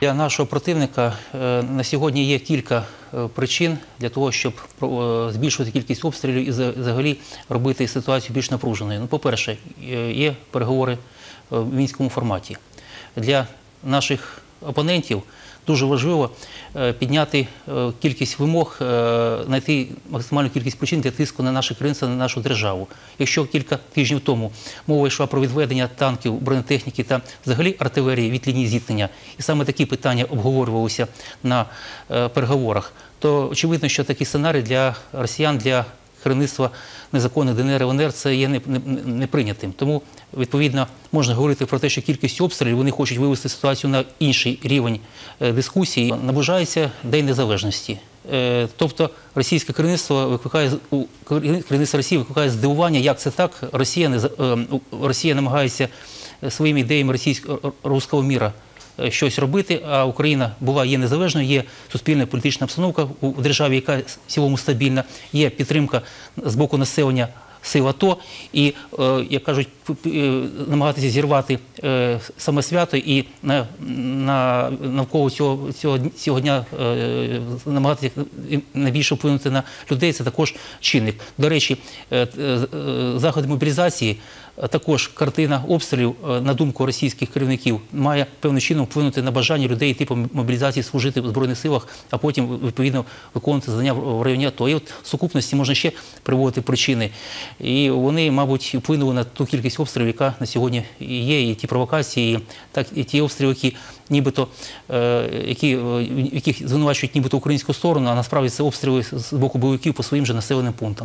Для нашого противника е, на сьогодні є кілька е, причин для того, щоб е, збільшувати кількість обстрілів і за- взагалі робити ситуацію більш напруженою. Ну, по-перше, є переговори в мінському форматі. Для наших опонентів дуже важливо е, підняти е, кількість вимог, е, знайти максимальну кількість причин для тиску на наше керівництво, на нашу державу. Якщо кілька тижнів тому мова йшла про відведення танків, бронетехніки та взагалі артилерії від лінії зіткнення, і саме такі питання обговорювалися на переговорах, то очевидно, що такий сценарій для росіян, для керівництва незаконних ДНР і ЛНР це є не- не- не- неприйнятим. Тому, відповідно, можна говорити про те, що кількість обстрілів вони хочуть вивести ситуацію на інший рівень е, дискусії. Наближається День Незалежності. Е, Тобто російське керівництво викликає керівництво Росії викликає здивування, як це так. Росія е, Росія намагається своїми ідеями російського руського міра щось робити, а Україна була є незалежною, є суспільна політична обстановка у державі, яка цілому стабільна, є підтримка з боку населення сил АТО, і, е, як кажуть, е, намагатися зірвати е, саме свято і на, на, навколо цього, цього, цього дня е, намагатися найбільше вплинути на людей, це також чинник. До речі, е, е, е, заходи мобілізації Е, Також картина обстрілів, е, на думку російських керівників, має певним чином вплинути на бажання людей йти по мобілізації служити в збройних силах, а потім відповідно виконувати завдання в районі АТО. І от в сукупності можна ще приводити причини. І вони, мабуть, вплинули на ту кількість обстрілів, яка на сьогодні є, і ті провокації, і так і ті обстріли, які нібито е, які, е, яких звинувачують нібито українську сторону, а насправді це обстріли з боку бойовиків по своїм же населеним пунктам.